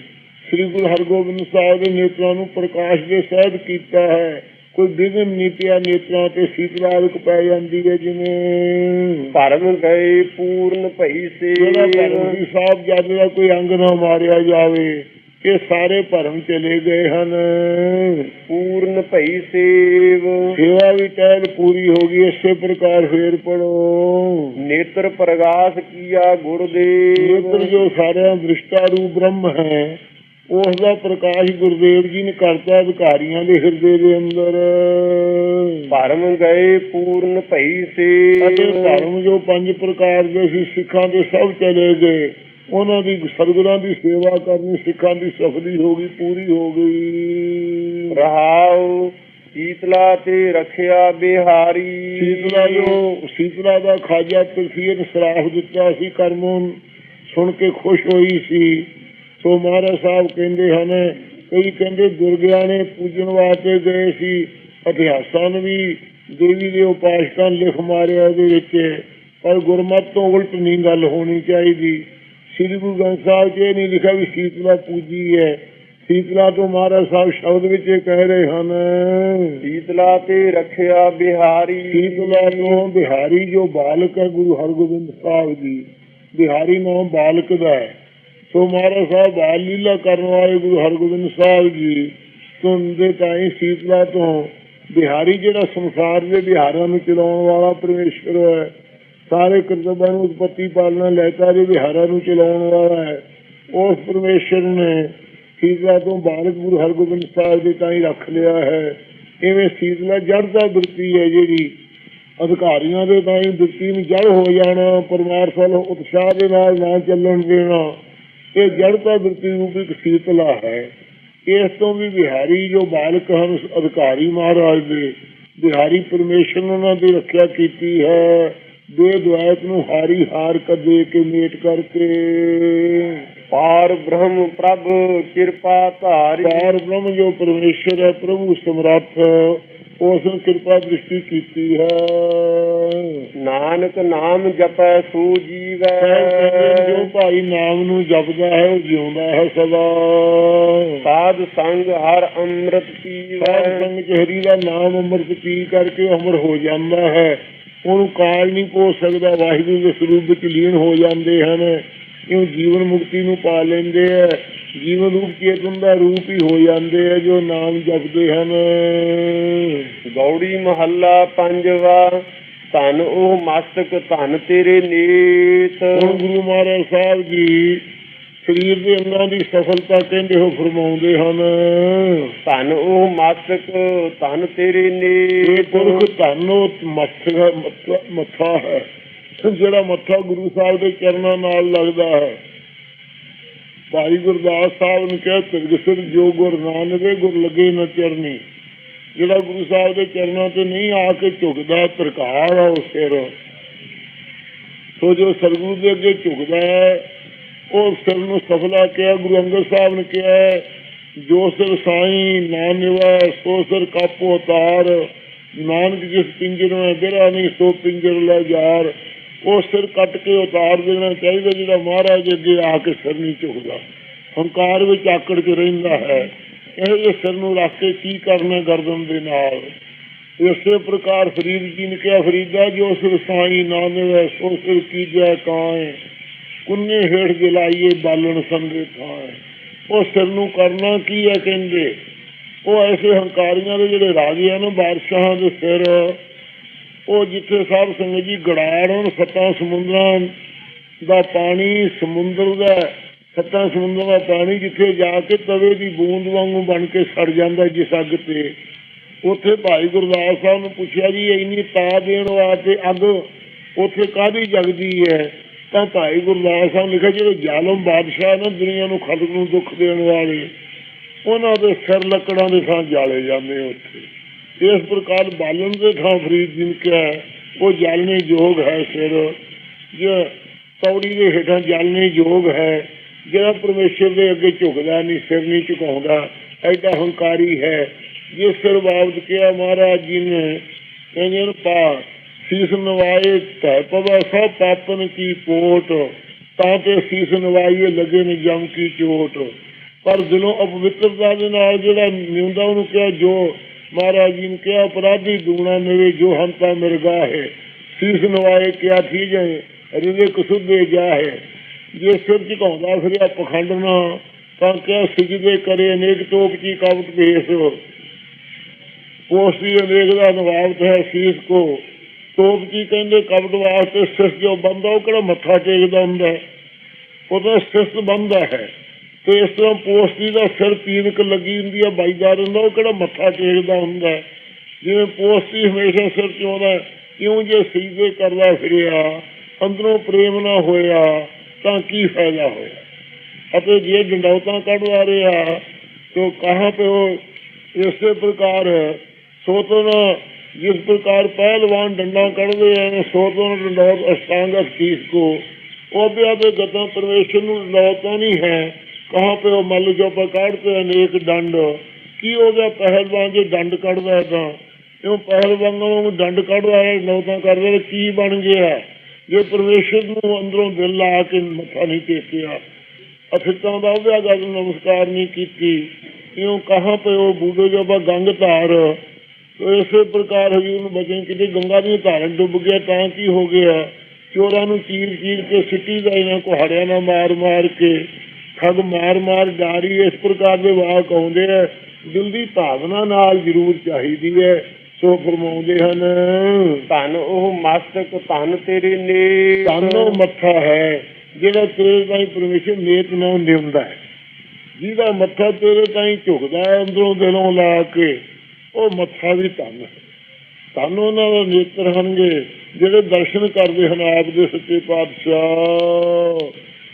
ਸ੍ਰੀ ਗੁਰੂ ਹਰਗੋਬਿੰਦ ਸਾਹਿਬ ਦੇ ਨੇਤਰਾਂ ਨੂੰ ਪ੍ਰਕਾਸ਼ ਦੇ ਸਹਿਤ ਕੀਤਾ ਹੈ। ਕੋਈ ਨਹੀਂ ਪਿਆ ਨੇਤਰਾਂ ਤੇ ਸੀਤਲਾਲਕ ਪੈ ਜਾਂਦੀ ਹੈ ਜਿਵੇਂ ਭਰਮ ਗਏ ਪੂਰਨ ਭਈ ਜਿਹੜਾ ਸੇ ਦੀ ਸਾਹਿਬ ਜਦ ਦਾ ਕੋਈ ਅੰਗ ਨਾ ਮਾਰਿਆ ਜਾਵੇ ਇਹ ਸਾਰੇ ਭਰਮ ਚਲੇ ਗਏ ਹਨ। ਪੂਰਨ ਭਈ ਸੇਵ। ਸੇਵਾ ਵੀ ਟਹਿਲ ਪੂਰੀ ਹੋ ਗਈ ਇਸੇ ਪ੍ਰਕਾਰ ਫੇਰ ਪੜੋ ਨੇਤਰ ਪ੍ਰਗਾਸ ਕੀਆ ਗੁਰਦੇਵ। ਨੇਤਰ ਜੋ ਸਾਰਿਆਂ ਦ੍ਰਿਸ਼ਟਾ ਰੂਪ ਬ੍ਰਹਮ ਹੈ ਉਸ ਦਾ ਪ੍ਰਕਾਸ਼ ਗੁਰਦੇਵ ਜੀ ਨੇ ਕਰਤਾ ਅਧਿਕਾਰੀਆਂ ਦੇ ਹਿਰਦੇ ਦੇ ਅੰਦਰ। ਭਰਮ ਗਏ ਪੂਰਨ ਭਈ ਅਤੇ ਸੇ ਧਰਮ ਜੋ ਪੰਜ ਪ੍ਰਕਾਰ ਦੇ ਸੀ ਸਿੱਖਾਂ ਦੇ ਸਭ ਚਲੇ ਗਏ। ਉਹਨਾਂ ਦੀ ਸਤਿਗੁਰਾਂ ਦੀ ਸੇਵਾ ਕਰਨੀ ਸਿੱਖਾਂ ਦੀ ਸਫਲੀ ਹੋ ਗਈ ਪੂਰੀ ਹੋ ਗਈ। ਰਹਾਉ ਸੀਤਲਾ ਤੇ ਰਖਿਆ ਬਿਹਾਰੀ। ਸੀਤਲਾ ਜੋ ਸੀਤਲਾ ਦਾ ਖਾਜਾ ਤੁਲਸੀ ਨੇ ਸਰਾਹ ਦਿੱਤਾ ਸੀ ਕਰਮੋਂ ਸੁਣ ਕੇ ਖੁਸ਼ ਹੋਈ ਸੀ। ਸੋ ਮਹਾਰਾਜ ਸਾਹਿਬ ਕਹਿੰਦੇ ਹਨ ਕਈ ਕਹਿੰਦੇ ਦੁਰਗਿਆਂ ਨੇ ਪੂਜਣ ਵਾਸਤੇ ਗਏ ਸੀ ਇਤਿਹਾਸਾਂ ਨੂੰ ਵੀ ਦੇਵੀ ਦੇ ਉਪਾਸਕਾਂ ਨੇ ਲਿਖ ਮਾਰਿਆ ਉਹਦੇ ਵਿੱਚ ਪਰ ਗੁਰਮਤ ਤੋਂ ਉਲਟ ਨਹੀਂ ਗੱਲ ਹੋਣੀ ਚਾਹੀਦੀ। ਸ੍ਰੀ ਗੁਰੂ ਗ੍ਰੰਥ ਸਾਹਿਬ 'ਚ ਇਹ ਨਹੀਂ ਲਿਖਿਆ ਵੀ ਸੀਤਲਾ ਪੂਜੀ ਹੈ। ਸੀਤਲਾ ਤੋਂ ਮਹਾਰਾਜ ਸਾਹਿਬ ਸ਼ਬਦ ਵਿੱਚ ਇਹ ਕਹਿ ਰਹੇ ਹਨ। ਸੀਤਲਾ ਤੇ ਰਖਿਆ ਬਿਹਾਰੀ। ਸੀਤਲਾ ਤੋਂ ਬਿਹਾਰੀ ਜੋ ਬਾਲਕ ਹੈ ਗੁਰੂ ਹਰਗੋਬਿੰਦ ਸਾਹਿਬ ਜੀ। ਬਿਹਾਰੀ ਨਾਮ ਬਾਲਕ ਦਾ ਹੈ। ਸੋ ਮਹਾਰਾਜ ਸਾਹਿਬ ਬਾਲ ਲੀਲਾ ਕਰਨ ਵਾਲੇ ਗੁਰੂ ਹਰਗੋਬਿੰਦ ਸਾਹਿਬ ਜੀ ਤੁੰਦੇ ਤਾਈ ਸੀਤਲਾ ਤੋਂ ਬਿਹਾਰੀ ਜਿਹੜਾ ਸੰਸਾਰ ਦੇ ਬਿਹਾਰਾਂ ਨੂੰ ਚਲਾਉਣ ਵਾਲਾ ਪਰਮੇਸ਼ਰ ਹੈ। ਸਾਰੇ ਕਰਤਬਾਂ ਨੂੰ ਉਤਪਤੀ ਪਾਲਣਾ, ਲੈਤਾ ਦੇ ਵਿਹਾਰਾਂ ਨੂੰ ਚਲਾਉਣ ਵਾਲਾ ਹੈ ਉਸ ਪਰਮੇਸ਼ਰ ਨੇ ਸੀਤਲਾ ਤੋਂ ਬਾਲਕ ਗੁਰੂ ਹਰਗੋਬਿੰਦ ਸਾਹਿਬ ਦੇ ਤਾਂ ਹੀ ਰੱਖ ਲਿਆ ਹੈ। ਇਵੇਂ ਸੀਤਲਾ ਜੜ ਦਾ ਬਿਰਤੀ ਹੈ ਜਿਹੜੀ ਅਧਿਕਾਰੀਆਂ ਦੇ ਤਾਂ ਹੀ ਬਿਰਤੀ ਨੂੰ ਜੜ ਹੋ ਜਾਣਾ ਪਰਮਾਰਥ ਵੱਲ ਉਤਸ਼ਾਹ ਦੇ ਨਾਲ ਨਾ ਚੱਲਣ ਦੇਣਾ, ਇਹ ਜੜਤਾ ਬਿਰਤੀ ਰੂਪ ਇੱਕ ਸੀਤਲਾ ਹੈ। ਇਸ ਤੋਂ ਵੀ ਬਿਹਾਰੀ ਜੋ ਬਾਲਕ ਹਨ, ਅਧਿਕਾਰੀ ਮਹਾਰਾਜ ਦੇ, ਬਿਹਾਰੀ ਪਰਮੇਸ਼ਰ ਨੇ ਉਹਨਾਂ ਦੀ ਰੱਖਿਆ ਕੀਤੀ ਹੈ। ਦੇ ਦੁਆਇਤ ਨੂੰ ਹਾਰੀ ਹਾਰ ਕਦੇ ਕੇ ਮੇਟ ਕਰਕੇ। ਪਾਰ ਬ੍ਰਹਮ ਪ੍ਰਭ ਕਿਰਪਾ ਧਾਰੀ। ਪਾਰ ਬ੍ਰਹਮ ਜੋ ਪਰਮੇਸ਼ਰ ਹੈ ਪ੍ਰਭੂ ਸਮਰੱਥ ਉਸ ਨੂੰ ਕਿਰਪਾ ਦ੍ਰਿਸ਼ਟੀ ਕੀਤੀ ਹੈ। ਨਾਨਕ ਨਾਮ ਜਪੈ ਸੂ ਜੀਵੈ। ਜੋ ਭਾਈ ਨਾਮ ਨੂੰ ਜਪਦਾ ਹੈ ਉਹ ਜਿਉਂਦਾ ਹੈ ਸਦਾ। ਸਾਧ ਸੰਗ ਹਰ ਅੰਮ੍ਰਿਤ ਪੀਵੈ। ਸੰਗ ਚ ਹਰੀ ਦਾ ਨਾਮ ਅੰਮ੍ਰਿਤ ਪੀ ਕਰਕੇ ਅਮਰ ਹੋ ਜਾਂਦਾ ਹੈ। ਉਹਨੂੰ ਕਾਲ ਨਹੀਂ ਪੋ ਸਕਦਾ ਵਾਹਿਗੁਰੂ ਦੇ ਸਰੂਪ ਵਿੱਚ ਲੀਨ ਹੋ ਜਾਂਦੇ ਹਨ। ਇਹ ਜੀਵਨ ਮੁਕਤੀ ਨੂੰ ਪਾ ਲੈਂਦੇ ਆ। ਜੀਵਨ ਰੂਪ ਚੇਤਨ ਦਾ ਰੂਪ ਹੀ ਹੋ ਜਾਂਦੇ ਆ ਜੋ ਨਾਮ ਜਪਦੇ ਹਨ। ਗੌੜੀ ਮਹੱਲਾ ਪੰਜਵਾ ਧਨ ਉਹ ਮਸਤਕ ਧਨ ਤੇਰੇ ਨੀਤ। ਗੁਰੂ ਮਹਾਰਾਜ ਸਾਹਿਬ ਜੀ ਸਰੀਰ ਦੇ ਅੰਗਾਂ ਦੀ ਸਫਲਤਾ ਕਹਿੰਦੇ ਹੋ ਫਰਮਾਉਂਦੇ ਹਨ। ਧਨ ਉਹ ਮਸਤਕ ਧਨ ਤੇਰੇ ਇਹ ਨੀਤ ਪੁਰਖ ਧਨੋ ਮੱਥਾ ਮੱਥਾ- ਮੱਥਾ ਹੈ। ਜਿਹੜਾ ਮੱਥਾ ਗੁਰੂ ਸਾਹਿਬ ਦੇ ਚਰਨਾਂ ਨਾਲ ਲੱਗਦਾ ਹੈ। ਭਾਈ ਗੁਰਦਾਸ ਸਾਹਿਬ ਨੇ ਕਿਹਾ ਤਿਰਗਸਰ ਜੋ ਗੁਰ ਨਾਨਕ ਗੁਰ ਲਗੇ ਨ ਚਰਨੀ। ਜਿਹੜਾ ਗੁਰੂ ਸਾਹਿਬ ਦੇ ਚਰਨਾਂ ਤੇ ਨਹੀਂ ਆ ਕੇ ਝੁਕਦਾ ਤਰਕਾਰ ਆ ਉਸ ਸਿਰ। ਸੋ ਜੋ ਸਰਗੁਰੂ ਦੇ ਅੱਗੇ ਝੁਕਦਾ ਹੈ ਉਹ ਸਿਰ ਨੂੰ ਸਫਲਾ ਕਿਹਾ, ਗੁਰੂ ਅੰਗਦ ਸਾਹਿਬ ਨੇ ਕਿਹਾ ਜੋ ਸਿਰ ਸਾਈਂ ਨਾਮ ਨਿਵਾ, ਸੋ ਸਿਰ ਕਾਪੋ ਤਾਰ ਨਾਨਕ ਜਿਸ ਪਿੰਜਰ में ਬਿਰਾ ਨਹੀਂ, ਸੋ ਪਿੰਜਰ ਲੈ ਜਾਰ। ਉਹ ਸਿਰ ਕੱਟ ਕੇ ਉਤਾਰ ਦੇਣਾ ਚਾਹੀਦਾ, ਜਿਹੜਾ ਮਹਾਰਾਜ ਅੱਗੇ ਆ ਕੇ ਸਿਰ ਨਹੀਂ ਝੁਕਦਾ ਹੰਕਾਰ ਵਿੱਚ ਆਕੜ ਕੇ ਰਹਿੰਦਾ ਹੈ। ਇਹ ਜੇ ਸਿਰ ਨੂੰ ਰੱਖ ਕੇ ਕੀ ਕਰਨਾ ਗਰਦਨ ਦੇ ਨਾਲ? ਇਸੇ ਪ੍ਰਕਾਰ ਫਰੀਦ ਜੀ ਨੇ ਕਿਹਾ, ਫਰੀਦਾ ਜੋ ਸਿਰ ਸਾਈਂ ਨਾਮ ਨਿਵਾ, ਸੋ ਸਿਰ ਕੀ ਜੈ ਕਾਏ? ਕੁੰਨੇ ਹੇਠ ਜਲਾਈਏ ਬਾਲਣ ਸੰਦੇ ਥਾਂ। ਉਹ ਸਿਰ ਨੂੰ ਕਰਨਾ ਕੀ ਹੈ ਕਹਿੰਦੇ? ਉਹ ਐਸੇ ਹੰਕਾਰੀਆਂ ਦੇ ਜਿਹੜੇ ਰਾਜੇ ਹਨ ਬਾਦਸ਼ਾਹਾਂ ਦੇ ਸਿਰ, ਉਹ ਜਿੱਥੇ ਸਾਧ ਸੰਗਤ ਜੀ ਗੜਾੜ ਸੱਤਾਂ ਸਮੁੰਦਰਾਂ ਦਾ ਪਾਣੀ ਸਮੁੰਦਰ ਦਾ, ਸੱਤਾਂ ਸਮੁੰਦਰਾਂ ਦਾ ਪਾਣੀ ਜਿੱਥੇ ਜਾ ਕੇ ਤਵੇ ਦੀ ਬੂੰਦ ਵਾਂਗੂ ਬਣ ਕੇ ਸੜ ਜਾਂਦਾ ਜਿਸ ਅੱਗ ਤੇ। ਉੱਥੇ ਭਾਈ ਗੁਰਦਾਸ ਸਾਹਿਬ ਨੂੰ ਪੁੱਛਿਆ ਜੀ, ਇੰਨੀ ਤਾ ਦੇਣ ਵਾਸਤੇ ਅੱਗ ਉੱਥੇ ਕਾਹਦੀ ਜਗਦੀ ਹੈ? ਤਾਂ ਭਾਈ ਗੁਰਦਾਸ ਸਾਹਿਬ ਲਿਖਿਆ ਜਿਹੜੇ ਜ਼ਾਲਮ ਬਾਦਸ਼ਾਹ ਨੇ ਦੁਨੀਆ ਨੂੰ ਖਲਕ ਨੂੰ ਦੁੱਖ ਦੇਣ ਵਾਲੇ, ਉਹਨਾਂ ਦੇ ਸਿਰ ਲੱਕੜਾਂ ਦੇ ਥਾਂ ਜਾਲੇ ਜਾਂਦੇ ਉੱਥੇ। ਇਸ ਪ੍ਰਕਾਰ ਬਾਲਣ ਦੇ ਥਾਂ ਫਰੀਦ ਜੀ ਕਿਹਾ, ਉਹ ਜਾਲਣੇ ਯੋਗ ਹੈ ਸਿਰ। ਜੋ ਪੌੜੀ ਦੇ ਹੇਠਾਂ ਜਾਲਣੇ ਯੋਗ ਹੈ, ਜਿਹੜਾ ਪਰਮੇਸ਼ਰ ਦੇ ਅੱਗੇ ਝੁਕਦਾ ਨਹੀਂ, ਸਿਰ ਨਹੀਂ ਝੁਕਾਉਂਦਾ, ਐਡਾ ਹੰਕਾਰੀ ਹੈ। ਜਿਸ ਸਿਰ ਬਾਬਤ ਕਿਹਾ, ਮਹਾਰਾਜ ਜੀ ਨੇ, ਕਹਿੰਦੇ ਪਾ ਸੀਸ ਨਵਾਏ ਤੈ ਪਵਾ ਸਭ ਪਾਪਨ ਕੀ ਪੋਟ, ਤਾਂ ਤੇ ਸੀਸ ਨਵਾਈਏ ਲੱਗੇ ਨੇ ਜਮ ਕੀ ਚੋਟ। ਪਰ ਦਿਲੋਂ ਅਪਵਿੱਤਰਤਾ ਦੇ ਨਾਲ ਜਿਹੜਾ ਨਿਉਂਦਾ ਉਹਨੂੰ ਕਿਹਾ, ਜੋ ਮਹਾਰਾਜ ਜੀ ਨੇ ਕਿਹਾ, ਅਪਰਾਧੀ ਦੂਣਾ ਨਵੇਂ ਜੋ ਹੰਤਾ ਮਿਰਗਾ ਹੈ ਸੀਸ ਨਵਾਏ ਕਿਆ ਥੀ ਜਾਏ, ਰਿਦੇ ਕਸੁਦੇ ਜਾਏ ਜੇ ਸਿਰ ਝੁਕਾਉਂਦਾ ਫਿਰਿਆ ਪਖੰਡਣਾ ਤਾਂ ਕਿਹਾ ਸਿਜਦੇ ਕਰੇ ਅਨੇਕ ਤੋਪ ਕੀ ਕਾਬਤ ਭੇਸ। ਪੋਸਤੀ ਅਨੇਕ ਦਾ ਨਵਾਬਤ ਹੈ ਸੀਸ ਕੋ। ਸੋਭ ਕੀ ਕਹਿੰਦੇ ਕਬਡ ਵਾਸਤੇ ਸਿਰ ਜੋ ਬੰਦਾ ਉਹ ਕਿਹੜਾ ਮੱਥਾ ਟੇਕਦਾ ਹੁੰਦਾ? ਉਹ ਤਾਂ ਸਿਰਤ ਬੰਦਾ ਹੈ। ਤੇ ਇਸ ਤਰ੍ਹਾਂ ਪੋਸਤੀ ਦਾ ਸਿਰ ਪੀਨਕ ਲੱਗੀ ਹੁੰਦੀ ਹੈ ਬਾਈਦਾਰ ਹੁੰਦਾ ਉਹ ਕਿਹੜਾ ਮੱਥਾ ਟੇਕਦਾ ਹੁੰਦਾ? ਜਿਵੇਂ ਪੋਸਤੀ ਹਮੇਸ਼ਾ ਸਿਰ ਚੋਂਦਾ, ਕਿਉਂ ਜੇ ਸੀਜੇ ਕਰਦਾ ਫਿਰਿਆ, ਅੰਦਰੋਂ ਪ੍ਰੇਮ ਨਾ ਹੋਇਆ, ਤਾਂ ਕੀ ਫਾਇਦਾ ਹੋਇਆ? ਅਤੇ ਜੇ ਡੰਡੌਤਾਂ ਕਢਵਾ ਰਿਹਾ, ਤੋ ਕਹਾਂ ਪੇ ਇਸੇ ਪ੍ਰਕਾਰ ਸੋਤਨ जिस प्रकार पहलवान डंडा कर दे सोतन डंडौत अष्टांग शीश को वो भी आते गता परमेश्वर ਨੂੰ ਡੰਡੌਤਾਂ ਨਹੀਂ ਹੈ ਕਹਾਂ पे वो मल जो पकड़ते अनेक डंड ਕੀ ਹੋ ਗਿਆ ਪਹਿਲਵਾਨ ਜੇ ਡੰਡ ਕੱਢਦਾ ਹੈ ਤਾਂ ਕਿਉਂ ਪਹਿਲਵਾਨਾਂ ਨੂੰ ਡੰਡ ਕੱਢਦਾ ਹੈ ਨੌਤਾਂ ਕਰਦੇ ਤਾਂ ਕੀ ਬਣ ਗਿਆ ਜੇ ਪਰਮੇਸ਼ਰ ਨੂੰ ਅੰਦਰੋਂ ਦਿਲ ਲਾ ਕੇ ਮੱਥਾ ਨਹੀਂ ਟੇਕਿਆ ਅਸਿੱਤਾਂ ਦਾ ਉਹਦਾ ਗੱਲ ਨਮਸਕਾਰ ਨਹੀਂ ਕੀਤੀ ਇਉਂ ਕਹਾਂ ਪਏ ਉਹ ਬੂਢੇ ਜੋ ਬਾ ਗੰਗ ਧਾਰ ਤੋ ਇਸੇ ਪ੍ਰਕਾਰ ਹਜੂਰ ਨੂੰ ਬਚਨ ਕਿਤੇ ਗੰਗਾ ਦੀ ਧਾਰਨ ਡੁੱਬ ਗਿਆ ਤਾਂ ਕੀ ਹੋ ਗਿਆ? ਚੋਰਾਂ ਨੂੰ ਚੀਰ ਚੀਰ ਕੇ ਸਿੱਟੀ ਦਾ ਇਹਨਾਂ ਕੋ ਹੜਿਆ ਨਾ ਮਾਰ ਮਾਰ ਕੇ ਠੱਗ ਮਾਰ ਮਾਰ ਡਾਰੀ ਇਸ ਪ੍ਰਕਾਰ ਦੇ ਵਾਕ ਆਉਂਦੇ ਆ। ਦਿਲ ਦੀ ਭਾਵਨਾ ਨਾਲ ਜ਼ਰੂਰ ਚਾਹੀਦੀ ਹੈ ਸੋ ਫਰਮਾਉਂਦੇ ਹਨ ਧਨ ਉਹ ਮਸਤਕ ਧਨ ਤੇਰੇ ਨੀਤ ਤਾਨੋ ਮੱਥਾ ਹੈ ਜਿਹੜਾ ਤੇਰੇ ਤਾਈਂ ਪਰਮੇਸ਼ਰ ਨੇਤ ਨਾਲ ਨਿਉਂਦਾ ਹੈ। ਜਿਹਦਾ ਮੱਥਾ ਤੇਰੇ ਤਾਈਂ ਝੁਕਦਾ ਹੈ ਅੰਦਰੋਂ ਦਿਲੋਂ ਲਾ ਕੇ ਉਹ ਮੱਥਾ ਵੀ ਧੰਨ ਧੰਨ ਉਹਨਾਂ ਦਾ ਨੇਤਰ ਹਨਗੇ ਜਿਹੜੇ ਦਰਸ਼ਨ ਕਰਦੇ ਹਨ ਆਪ ਦੇ ਸੱਚੇ ਪਾਤਸ਼ਾਹ।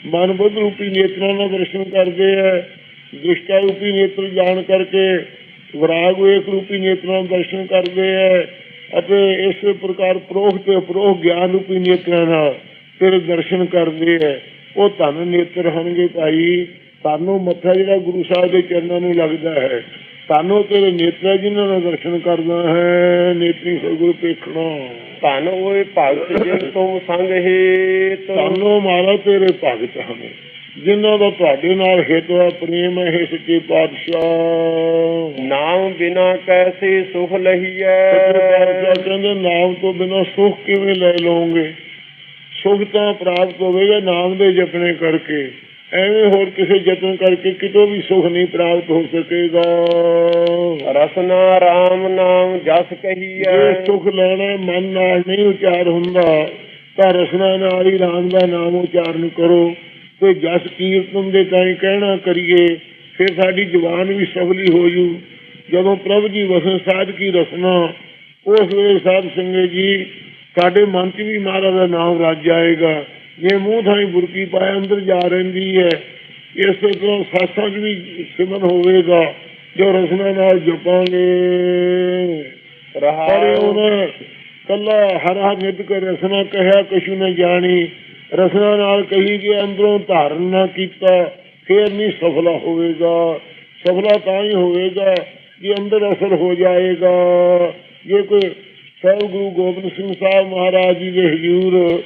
ਮਨ ਬੁੱਧ ਰੂਪੀ ਨੇਤਰਾਂ ਨਾਲ ਦਰਸ਼ਨ ਕਰਦੇ ਹੈ ਦ੍ਰਿਸ਼ਟਾ ਰੂਪੀ ਨੇਤਰ ਜਾਣ ਕਰਕੇ ਵਿਰਾਗ ਵੇਖ ਰੂਪੀ ਨੇਤਰਾਂ ਨਾਲ ਦਰਸ਼ਨ ਕਰਦੇ ਹੈ ਅਤੇ ਇਸ ਪ੍ਰਕਾਰ ਪ੍ਰੋਖ ਤੇ ਅਪਰੋਖ ਗਿਆਨ ਰੂਪੀ ਨੇਤਰਾਂ ਨਾਲ ਫਿਰ ਦਰਸ਼ਨ ਕਰਦੇ ਹੈ ਉਹ ਧੰਨ ਨੇਤਰ ਹਨਗੇ ਭਾਈ। ਤੁਹਾਨੂੰ ਮੱਥਾ ਜਿਹੜਾ ਗੁਰੂ ਸਾਹਿਬ ਦੇ ਚਰਨਾਂ ਨੂੰ ਲੱਗਦਾ ਹੈ। ਤੁਹਾਨੂੰ ਤੇਰੇ ਨੇਤਰ ਜਿਨ੍ਹਾਂ ਦਾ ਦਰਸ਼ਨ ਕਰਨਾ ਹੈ ਨੇਤਰੀ ਸਤਿਗੁਰੂ ਪੇਖਣਾ ਧਨ ਓਏ ਭਗਤ ਜਿਨ ਤੁਮ ਸੰਗ ਹੇਤ। ਤੁਹਾਨੂੰ ਮਾਰਾ ਤੇਰੇ ਭਗਤ ਹਨ ਜਿਨ੍ਹਾਂ ਦਾ ਤੁਹਾਡੇ ਨਾਲ ਹਿੱਤ ਹੈ ਪ੍ਰੇਮ ਹੈ ਸੱਚੇ ਪਾਤਸ਼ਾਹ। ਨਾਮ ਬਿਨਾ ਕੈਸੇ ਸੁਖ ਲਹੀਐ? ਪਾਤਸ਼ਾਹ ਕਹਿੰਦੇ ਨਾਮ ਤੋਂ ਬਿਨਾਂ ਸੁੱਖ ਕਿਵੇਂ ਲੈ ਲਓਗੇ? ਸੁੱਖ ਤਾਂ ਪ੍ਰਾਪਤ ਹੋਵੇਗਾ ਨਾਮ ਦੇ ਜਪਣੇ ਕਰਕੇ। ਐਵੇਂ ਹੋਰ ਕਿਸੇ ਯਤਨ ਕਰਕੇ ਕਿਤੋਂ ਵੀ ਸੁੱਖ ਨਹੀਂ ਪ੍ਰਾਪਤ ਹੋ ਸਕੇਗਾ। ਰਸਨਾ RAM ਨਾਮ ਜਸ ਜੇ ਕਹੀਐ ਸੁੱਖ ਲੈਣਾ ਮਨ ਨਾਲ ਨਹੀਂ ਉਚਾਰ ਹੁੰਦਾ ਤਾਂ ਰਸਨਾ ਨਾਲ ਹੀ ਰਾਮ ਦਾ ਨਾਮ ਉਚਾਰਨ ਕਰੋ ਤੇ ਜਸ ਕੀਰਤਨ ਦੇ ਤਾਂ ਕਹਿਣਾ ਕਰੀਏ ਫਿਰ ਸਾਡੀ ਜ਼ੁਬਾਨ ਵੀ ਸਫਲੀ ਹੋ ਜੂ ਜਦੋਂ ਪ੍ਰਭੂ ਜੀ ਵਸਨ ਸਾਧ ਕੀ ਰਸਨਾ ਉਸ ਵੇਲੇ ਸਾਧ ਸੰਗਤ ਜੀ ਸਾਡੇ ਮਨ 'ਚ ਵੀ ਮਹਾਰਾਜ ਦਾ ਨਾਮ ਰਾਜ ਜਾਏਗਾ ਜੇ ਮੂੰਹ ਥਾਈ ਬੁਰਕੀ ਪਾਏ ਅੰਦਰ ਜਾ ਰਹਿੰਦੀ ਹੈ। ਇਸੇ ਤਰ੍ਹਾਂ ਸਾਸਾਂ 'ਚ ਵੀ ਸਿਮਰਨ ਹੋਵੇਗਾ ਜੋ ਰਸਨਾ ਨਾਲ ਜਪਾਂਗੇ। ਰਹਾਉ ਉਹਨੇ ਕੱਲਾ ਹਰ ਹਰ ਨਿਤ ਕਰ ਰਸਨਾ ਕਹਿਆ ਕਛੂ ਨੇ ਜਾਣੀ। ਰਸਨਾ ਨਾਲ ਕਹੀ ਕਿ ਅੰਦਰੋਂ ਧਾਰਨ ਨਾ ਕੀਤਾ ਫੇਰ ਨਹੀਂ ਸਫਲਾ ਹੋਵੇਗਾ। ਸਫਲਾ ਤਾਂ ਹੀ ਹੋਵੇਗਾ ਜੇ ਅੰਦਰ ਅਸਰ ਹੋ ਜਾਏਗਾ। ਜੇ ਕੋਈ ਸਾਹਿਬ ਗੁਰੂ ਗੋਬਿੰਦ ਸਿੰਘ ਸਾਹਿਬ ਮਹਾਰਾਜ ਜੀ ਦੇ ਹਜ਼ੂਰ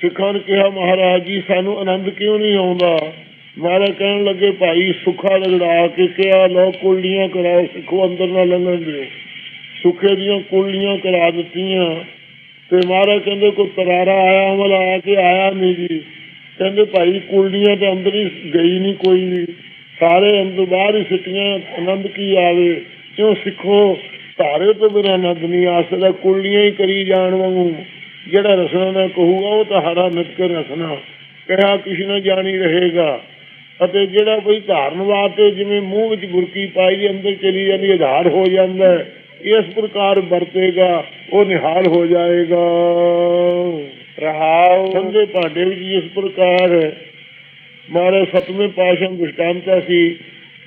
ਸਿੱਖਾਂ ਨੇ ਕਿਹਾ, ਮਹਾਰਾਜ ਜੀ, ਸਾਨੂੰ ਆਨੰਦ ਕਿਉਂ ਨਹੀਂ ਆਉਂਦਾ? ਮਹਾਰਾਜ ਕਹਿਣ ਲੱਗੇ, ਭਾਈ, ਸੁੱਖਾ ਰਗੜਾ ਕੇ ਕਿਹਾ ਲੋ ਕੁਲੀਆਂ ਕਰਾਓ, ਸਿੱਖੋ, ਅੰਦਰ ਨਾ ਲੰਘਣ ਦਿਓ। ਸੁੱਖੇ ਦੀਆਂ ਕੁਲੀਆਂ ਕਰਾ ਦਿੱਤੀਆਂ। ਤੇ ਮਹਾਰਾਜ ਕਹਿੰਦੇ, ਕੋਈ ਤਰਾਰਾ ਆਇਆ, ਅਮਲ ਆ ਕੇ ਆਇਆ ਨਹੀਂ ਜੀ। ਕਹਿੰਦੇ, ਭਾਈ ਕੁਲੀਆਂ ਤੇ ਅੰਦਰ ਹੀ ਗਈ ਨਹੀਂ ਕੋਈ ਵੀ। ਸਾਰੇ ਅੰਦਰ ਬਾਹਰ ਹੀ ਸਿੱਟੀਆਂ, ਆਨੰਦ ਕੀ ਆਵੇ? ਕਿਉਂ ਸਿੱਖੋ? ਧਾਰੇ ਤੋਂ ਬਿਨਾਂ ਆਨੰਦ ਨਹੀਂ ਆ ਸਕਦਾ ਕੁਲੀਆਂ ਹੀ ਕਰੀ ਜਾਣ ਵਾਂਗੂ। ਜਿਹੜਾ ਰਸਨਾ ਨਾ ਕਹੂਗਾ ਉਹ ਤਾਂ ਹਰਾ ਨਿਤਕਰ ਰਸਨਾ। ਕਿਹਾ ਕਿਸੇ ਨਾ ਜਾਣੀ ਰਹੇਗਾ। ਅਤੇ ਜਿਹੜਾ ਕੋਈ ਧਾਰਨ ਵਾਸਤੇ ਜਿਵੇਂ ਮੂੰਹ ਵਿੱਚ ਬੁਰਕੀ ਪਾਈ ਦੀ ਅੰਦਰ ਚਲੀ ਜਾਂਦੀ ਆਧਾਰ ਹੋ ਜਾਂਦਾ ਇਸ ਪ੍ਰਕਾਰ ਵਰਤੇਗਾ ਉਹ ਨਿਹਾਲ ਹੋ ਜਾਏਗਾ। ਰਹਾਉ। ਸੰਦੇ ਭਾਂਡੇ ਵਿੱਚ ਇਸ ਪ੍ਰਕਾਰ ਮਾਰੇ ਸਤਵੇਂ ਪਾਸ਼ਾ ਦ੍ਰਿਸ਼ਟਾਂਤਾ ਸੀ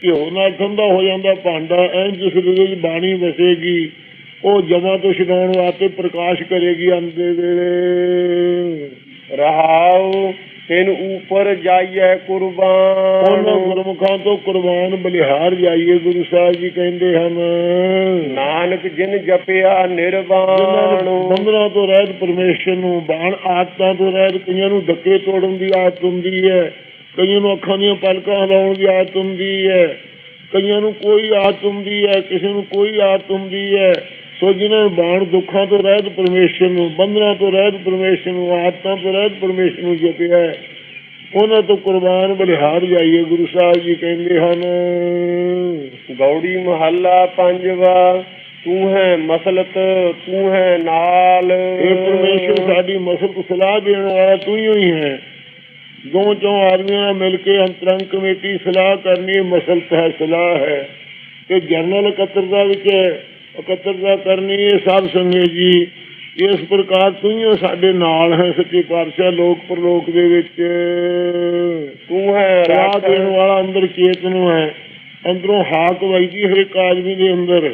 ਘਿਓ ਨਾਲ ਠੰਡਾ ਹੋ ਜਾਂਦਾ ਭਾਂਡਾ ਐਂ ਜਿਸ ਵਿੱਚ ਬਾਣੀ ਵਸੇਗੀ ਉਹ ਜਮਾਂ ਤੋਂ ਛਡਾਉਣ ਵਾਸਤੇ ਪ੍ਰਕਾਸ਼ ਕਰੇਗੀ ਅੰਦੇ ਵੇਲੇ। ਰਹਾਉ ਤਿਨ ਉਪਰ ਉਹਨਾਂ ਕੁਰਬਾਨ। ਗੁਰਮੁਖਾਂ ਤੋਂ ਕੁਰਬਾਨ ਬਲਿਹਾਰ ਜਾਈਏ ਗੁਰੂ ਸਾਹਿਬ ਜੀ ਕਹਿੰਦੇ ਹਨ। ਨਾਨਕ ਜਿਨ ਜਪਿਆ ਨਿਰਵਾਣ। ਨੂੰ ਬੰਧਨਾਂ ਤੋਂ ਰਹਿਤ ਪਰਮੇਸ਼ਰ ਨੂੰ ਬਾਣ ਆਦਤਾਂ ਤੋਂ ਰਹਿਤ ਕਈਆਂ ਨੂੰ ਧੱਕੇ ਤੋੜਨ ਦੀ ਆਦਤ ਹੁੰਦੀ ਹੈ ਕਈਆਂ ਨੂੰ ਅੱਖਾਂ ਦੀਆਂ ਪਲਕਾਂ ਹਲਾਉਣ ਦੀ ਆਦਤ ਹੁੰਦੀ ਹੈ ਕਈਆਂ ਨੂੰ ਕੋਈ ਆਦਤ ਹੁੰਦੀ ਹੈ ਕਿਸੇ ਨੂੰ ਕੋਈ ਆਦਤ ਹੁੰਦੀ ਹੈ ਸੋ ਜਿਨ੍ਹਾਂ ਨੂੰ ਬਾਣ ਦੁੱਖਾਂ ਤੋਂ ਰਹਿਤ ਪਰਮੇਸ਼ਰ ਨੂੰ ਬੰਧਨਾਂ ਤੋਂ ਰਹਿਤ ਪਰਮੇਸ਼ਰ ਨੂੰ ਆਦਤਾਂ ਤੋਂ ਰਹਿਤ ਪਰਮੇਸ਼ਰ ਨੂੰ ਜਪਿਆ ਉਹਨਾਂ ਤੋਂ ਕੁਰਬਾਨ ਬਲਿਹਾਰ ਜਾਈਏ ਗੁਰੂ ਸਾਹਿਬ ਜੀ ਕਹਿੰਦੇ ਹਨ। ਗੌੜੀ ਮਹੱਲਾ ਪੰਜਵਾ ਤੂੰ ਹੈ ਮਸਲਤ ਤੂੰ ਹੈ ਨਾਲ। ਇਹ ਪਰਮੇਸ਼ਰ ਸਾਡੀ ਮਸਲ ਸਲਾਹ ਦੇਣ ਵਾਲਾ ਤੂੰ ਹੀ ਹੈ। ਦੋ ਚੋਂ ਆਦਮੀਆਂ ਨਾਲ ਮਿਲ ਕੇ ਅੰਤਰੰਗ ਕਮੇਟੀ ਸਲਾਹ ਕਰਨੀ ਮਸਲ ਹੈ ਸਲਾਹ ਹੈ। ਤੇ ਜਨਰਲ ਇਕੱਤਰਤਾ ਵਿੱਚ ਇਕੱਤਰਤਾ ਕਰਨੀ ਹੈ ਸਾਧ ਸੰਗਤ ਜੀ। ਇਸ ਪ੍ਰਕਾਰ ਤੂੰ ਹੀ ਸਾਡੇ ਨਾਲ ਹੈ ਸੱਚੇ ਪਾਤਸ਼ਾਹ ਲੋਕ ਪਰਲੋਕ ਦੇ ਵਿੱਚ। ਤੂੰ ਹੈ ਰੱਖ ਦੇਣ ਵਾਲਾ ਅੰਦਰ ਚੇਤਨ ਹੈ। ਅੰਦਰੋਂ ਹਾਕ ਵਜਦੀ ਹਰ ਇੱਕ ਆਦਮੀ ਦੇ ਅੰਦਰ।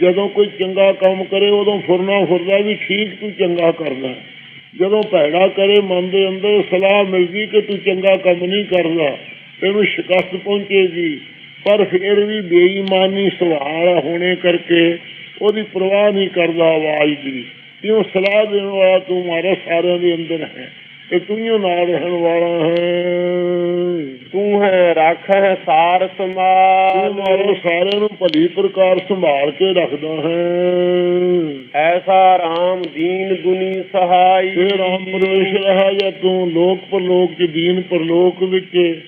ਜਦੋਂ ਕੋਈ ਚੰਗਾ ਕੰਮ ਕਰੇ ਉਦੋਂ ਫੁਰਨਾ ਫੁਰਦਾ ਵੀ ਠੀਕ ਤੂੰ ਚੰਗਾ ਕਰਦਾ। ਜਦੋਂ ਭੈੜਾ ਕਰੇ ਮਨ ਦੇ ਅੰਦਰ ਸਲਾਹ ਮਿਲਦੀ ਕਿ ਤੂੰ ਚੰਗਾ ਕੰਮ ਨਹੀਂ ਕਰਦਾ ਤੈਨੂੰ ਸ਼ਿਕਸਤ ਪਹੁੰਚੇਗੀ। ਪਰ ਫਿਰ ਵੀ ਬੇਈਮਾਨੀ ਸਵਾਲ ਹੋਣੇ ਕਰਕੇ ਉਹਦੀ ਪਰਵਾਹ ਨਹੀਂ ਕਰਦਾ ਆਵਾਜ਼ ਦੀ। ਕਿਉਂ ਸਲਾਹ ਦੇਣ ਵਾਲਾ ਤੂੰ ਮਾਰੇ ਸਾਰਿਆਂ ਦੇ ਅੰਦਰ ਹੈ ਤੇ ਤੂੰ ਹੀ ਨਾਲ ਰਹਿਣ ਵਾਲਾ ਹੈ। ਤੂੰ ਹੈ ਰੱਖ ਹੈ ਸਾਰ ਤੂੰ ਸਮਾਲ ਮਾਰੋ ਸਾਰਿਆਂ ਨੂੰ ਭਲੀ ਪ੍ਰਕਾਰ ਸੰਭਾਲ ਕੇ ਰੱਖਦਾ ਹੈ। ਐਸਾ ਰਾਮ ਦੀਨ ਦੁਨੀ ਸਹਾਈ। ਤੇ ਰਾਮ ਪਰਮੇਸ਼ਰ ਹੈ ਜਾਂ ਤੂੰ ਲੋਕ ਪਰਲੋਕ ਚ ਦੀਨ ਪਰਲੋਕ ਵਿੱਚ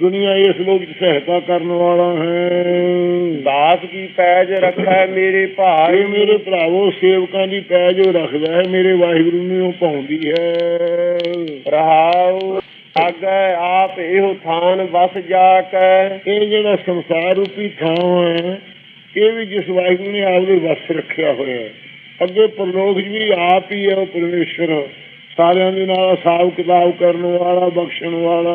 ਦੁਨੀਆ ਇਸ ਲੋਕ ਚ ਸਹਾਇਤਾ ਕਰਨ ਵਾਲਾ ਹੈ। ਦਾਸ ਕੀ ਪੈਜ ਰੱਖੈ ਮੇਰੇ ਭਾਈ? ਮੇਰੇ ਭਰਾਵੋ ਸੇਵਕਾਂ ਦੀ ਪੈਜ ਉਹ ਰੱਖਦਾ ਹੈ ਮੇਰੇ ਵਾਹਿਗੁਰੂ ਨੂੰ ਉਹ ਪਾਉਂਦੀ ਹੈ। ਰਹਾਉ ਆਗੈ ਆਪ ਇਹੋ ਥਾਨ ਵਸ ਜਾ ਕੈ। ਇਹ ਜਿਹੜਾ ਸੰਸਾਰ ਰੂਪੀ ਥਾਂ ਹੈ ਇਹ ਵੀ ਜਿਸ ਵਾਹਿਗੁਰੂ ਨੇ ਆਪਦੇ ਵਸ ਰੱਖਿਆ ਹੋਇਆ ਹੈ। ਅੱਗੇ ਪਰਲੋਕ ਵੀ ਆਪ ਹੀ ਹੈ ਉਹ ਪਰਮੇਸ਼ਰ। ਸਾਰਿਆਂ ਦੇ ਨਾਲ ਹਿਸਾਬ ਕਿਤਾਬ ਕਰਨ ਵਾਲਾ ਬਖਸ਼ਣ ਵਾਲਾ।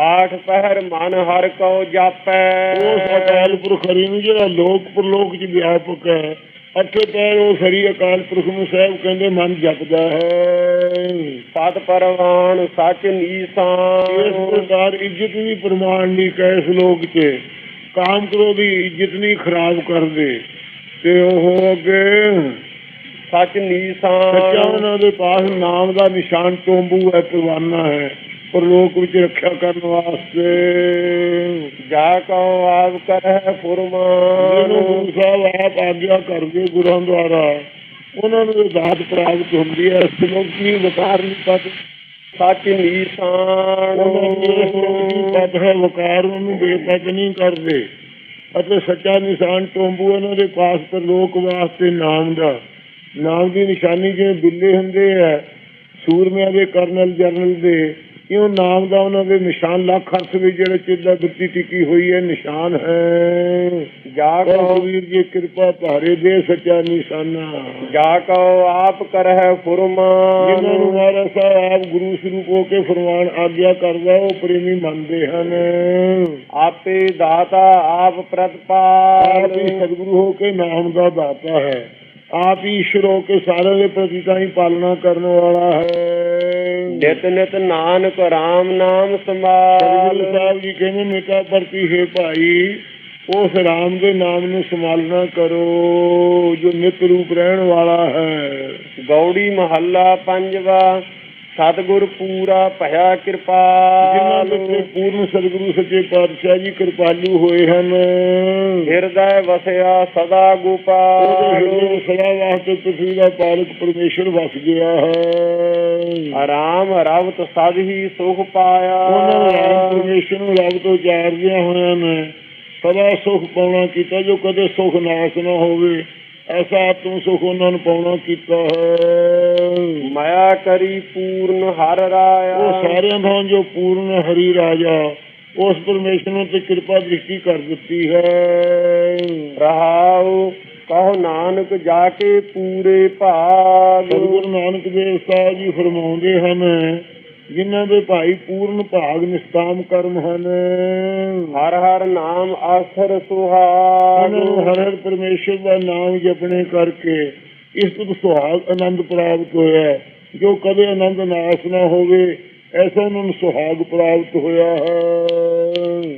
ਆਠ ਪਹਿਰ ਮਨ ਹਰ ਕਉ ਜਾਪੈ। ਉਸ ਅਕਾਲ ਪੁਰਖ ਹਰੀ ਨੂੰ ਜਿਹੜਾ ਲੋਕ ਪਰਲੋਕ 'ਚ ਵਿਆਪਕ ਹੈ ਅੱਠੇ ਪੈਰ ਉਹ ਸਰੀ ਅਕਾਲ ਪੁਰਖ ਨੂੰ ਸਾਹਿਬ ਕਹਿੰਦੇ ਮਨ ਜਪਦਾ ਹੈ। ਸਤ ਪਰਵਾਨ ਸੱਚ ਇਸ ਨੀਸਾਨ ਪ੍ਰਕਾਰ ਇੱਜ਼ਤ ਵੀ ਪ੍ਰਮਾਣ ਨਹੀਂ ਕਹੇ ਇਸ ਲੋਕ 'ਚ। ਕਾਮ ਕਰੋ ਦੀ ਇੱਜ਼ਤ ਨਹੀਂ ਖਰਾਬ ਕਰਦੇ। ਤੇ ਉਹ ਅੱਗੇ ਸੱਚ ਸੱਚਾ ਨੀਸਾਨ ਉਹਨਾਂ ਦੇ ਪਾਸ ਨਾਮ ਦਾ ਨਿਸ਼ਾਨ ਤੋਂਬੂ ਹੈ ਪਰਵਾਨਾ ਹੈ। ਪਰਲੋਕ ਵਿੱਚ ਰੱਖਿਆ ਕਰਨ ਵਾਸਤੇ। ਜਾ ਕਉ ਆਪ ਕਰੈ ਜਿਹਨੂੰ ਫੁਰਮਾਨ ਗੁਰੂ ਸਾਹਿਬ ਆਪ ਆਗਿਆ ਕਰਦੇ ਗੁਰਾਂ ਦੁਆਰਾ ਉਹਨਾਂ ਨੂੰ ਦਾਤ ਪ੍ਰਾਪਤ ਹੁੰਦੀ ਹੈ। ਇਸ ਲੋਕ ਕੀ ਵਕਾਰ ਨਹੀਂ ਪਾਤੇ ਸੱਚ ਨੀਸਾਨ। ਪਤ ਹੈ ਵਕਾਰ ਉਹਨੂੰ ਬੇਪਤ ਨਹੀਂ ਕਰਦੇ। ਅਤੇ ਸੱਚਾ ਨਿਸ਼ਾਨ ਤੋਂਬੂ ਉਹਨਾਂ ਦੇ ਪਾਸ ਪਰ ਲੋਕ ਵਾਸਤੇ ਨਾਮ ਦਾ। ਨਾਮ ਦੀ ਨਿਸ਼ਾਨੀ ਜਿਵੇਂ ਬਿੱਲੇ ਹੁੰਦੇ ਆ ਸੂਰਮਿਆਂ ਦੇ ਕਰਨਲ ਜਰਨਲ ਦੇ ਇਉਂ ਨਾਮ ਦਾ ਉਹਨਾਂ ਦੇ ਨਿਸ਼ਾਨ ਲੱਖ ਅਰਥ ਵਿੱਚ ਜਿਹੜੇ ਚਿੱਲਾ ਦਿੱਤੀ ਟਿਕੀ ਹੋਈ ਹੈ ਨਿਸ਼ਾਨ ਹੈ। ਜਾ ਕਉ ਕਬੀਰ ਜੀ ਕਿਰਪਾ ਭਾਰੇ ਦੇ ਸੱਚਾ ਨਿਸ਼ਾਨਾ। ਜਾ ਕਉ ਆਪ ਕਰੈ ਜਿਨ੍ਹਾਂ ਨੂੰ ਫੁਰਮਾਨ ਮਹਾਰਾਜ ਸਾਹਿਬ ਆਪ ਗੁਰੂ ਸਰੂਪ ਹੋ ਕੇ ਫਰਮਾਨ ਆਗਿਆ ਕਰਦਾ ਉਹ ਪ੍ਰੇਮੀ ਮੰਨਦੇ ਹਨ। ਆਪੇ ਦਾਤਾ ਆਪ ਆਪ ਪ੍ਰਤਪਾਲ ਹੀ ਸਤਿਗੁਰੂ ਹੋ ਕੇ ਨਾਮ ਦਾ ਦਾਤਾ ਹੈ। ਆਪ ਹੀ ਹੋ ਕੇ ਸਾਰਿਆਂ ਦੇ ਪ੍ਰਤੀ ਤਾਂ ਹੀ ਪਾਲਣਾ ਕਰਨ ਵਾਲਾ ਹੈ। ਨਿਤ ਨਿਤ ਨਾਨਕ ਰਾਮ ਨਾਮ ਸਤਿਗੁਰੂ ਸਾਹਿਬ ਜੀ ਕਹਿੰਦੇ ਮੇਟਾ ਪ੍ਰਤੀ ਹੈ ਭਾਈ ਉਸ ਰਾਮ ਦੇ ਨਾਮ ਨੂੰ ਸੰਭਾਲਣਾ ਕਰੋ ਜੋ ਨਿਤ ਰੂਪ ਰਹਿਣ ਵਾਲਾ ਹੈ। ਗੌੜੀ ਮਹੱਲਾ ਪੰਜਵਾ। ਸਤਿਗੁਰ ਪੂਰਾ ਭਇਆ ਜਿਨ੍ਹਾਂ ਕਿਰਪਾਲ ਵਿੱਚ ਪੂਰਨ ਸਤਿਗੁਰੂ ਸੱਚੇ ਪਾਤਸ਼ਾਹ ਜੀ ਕਿਰਪਾਲੂ ਹੋਏ ਹਨ। ਹਿਰਦੈ ਵਸਿਆ ਸਦਾ ਗੋਪਾਲ। ਸਦਾ ਵਾਸਤੇ ਪ੍ਰਿਥਵੀ ਦਾ ਪਾਲਕ ਪਰਮੇਸ਼ਰ ਵਸ ਗਿਆ ਹੈ। ਆਰਾਮ ਰਵਤ ਸਦ ਹੀ ਸੁਖ ਪਾਇਆ। ਉਹਨਾਂ ਨੇ ਰਾਮ ਪਰਮੇਸ਼ਰ ਨੂੰ ਰੱਬ ਤੋਂ ਚਾਰਦਿਆਂ ਹੋਇਆਂ ਨੇ। ਸਦਾ ਸੁਖ ਪਾਉਣਾ ਕੀਤਾ ਜੋ ਕਦੇ ਸੁਖ ਨਾਸ ਨਾ ਹੋਵੇ। ਐਸਾ ਆਤਮ ਸੁਖ ਉਹਨਾਂ ਨੂੰ ਪਾਉਣਾ ਕੀਤਾ ਹੈ। ਮਾਇਆ ਕਰੀ ਪੂਰਨ ਹਰ ਉਹ ਰਾਇਆ ਸਾਰਿਆਂ ਦਾ ਜੋ ਪੂਰਨ ਹਰੀ ਰਾਜਾ ਉਸ ਪਰਮੇਸ਼ਰ ਨੇ ਤੇ ਕਿਰਪਾ ਦ੍ਰਿਸ਼ਟੀ ਕਰ ਦਿੱਤੀ ਹੈ। ਰਹਾਉ ਕਹੋ ਨਾਨਕ ਜਾ ਕੇ ਪੂਰੇ ਭਾਗ। ਸਤਿਗੁਰੂ ਨਾਨਕ ਦੇਵ ਸਾਹਿਬ ਜੀ ਫਰਮਾਉਂਦੇ ਹਨ ਜਿਨ੍ਹਾਂ ਦੇ ਭਾਈ ਪੂਰਨ ਭਾਗ ਨਿਸਤਾਮ ਕਰਮ ਹਨ। ਹਰ ਹਰ ਨਾਮ ਆਸਰ ਸੁਹਾਗ। ਹਰ ਹਰ ਪਰਮੇਸ਼ਰ ਦਾ ਨਾਮ ਜਪਣੇ ਕਰਕੇ ਇਸ ਤੋਂ ਸੁਹਾਗ ਆਨੰਦ ਪ੍ਰਾਪਤ ਹੋਇਆ। ਜੋ ਕਦੇ ਆਨੰਦ ਨਾਸ ਨਾ ਹੋਵੇ ਐਸਾ ਉਹਨਾਂ ਨੂੰ ਸੁਹਾਗ ਪ੍ਰਾਪਤ ਹੋਇਆ ਹੈ।